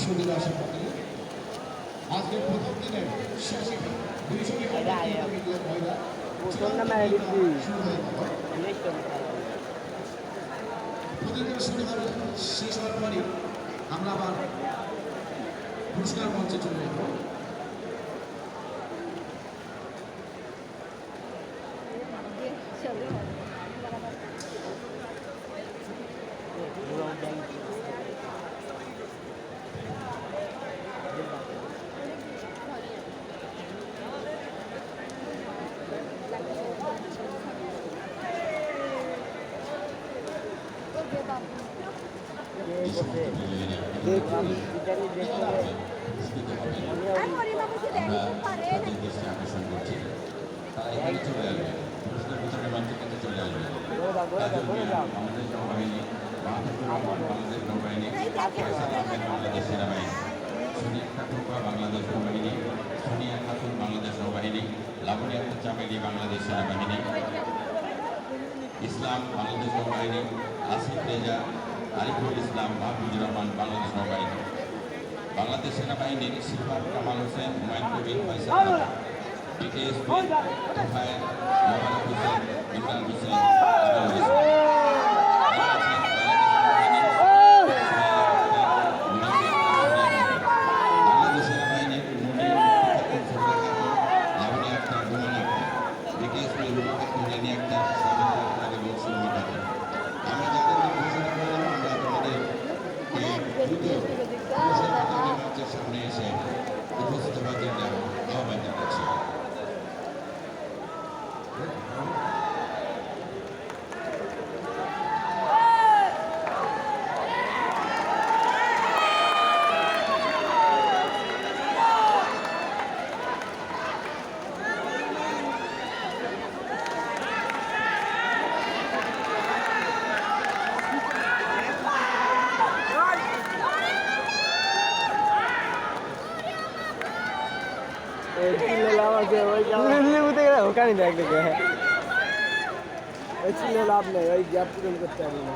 সুদূর আশেপাশে আজকে প্রথম দিনের শেষে দুইশো মহিলা শুরু প্রতিদিন শুরু হবে শেষ হওয়ার পরই আমরা আবার পুরস্কার মঞ্চে চলে যাব। বাংলাদেশ নৌবাহিনী বাংলাদেশ নৌবাহিনী বাংলাদেশ সেনাবাহিনী সুনীল খাটুপা বাংলাদেশ নৌবাহিনী সোনিয়া খাতুন বাংলাদেশ নৌবাহিনী লাবণী আক্তার চামেলি বাংলাদেশ সেনাবাহিনী ইসলাম, বাংলাদেশ নৌবাহিনী, আসিফ রেজা, আরিফুল ইসলাম মাহফুজুর রহমান, বাংলাদেশ নৌবাহিনী। বাংলাদেশ সেনাবাহিনীর silver Kamal Hossain, Humayun Kabir, Faisal B K S P Tofayel Mobarak Hossain Imran Hossain Aminul Islam. Bangladesh সেনাবাহিনীর Munir Laboni Akter Rumana Akter B K S P Rupkar Rani Akter Sabina Akter এবং সুমি খাতুন আমরা যাদের নাম ঘোষণা করলাম আমরা তোমাদের দ্রুত পুরস্কার বিতরণী মঞ্চের সামনে এসে উপস্থিত হওয়ার জন্য আহ্বান জানাচ্ছি লেবুতে গেলে ওখানে দেখে ওই ছিল লাভ নেই ওই গ্যাপ পূরণ করতে পারবি না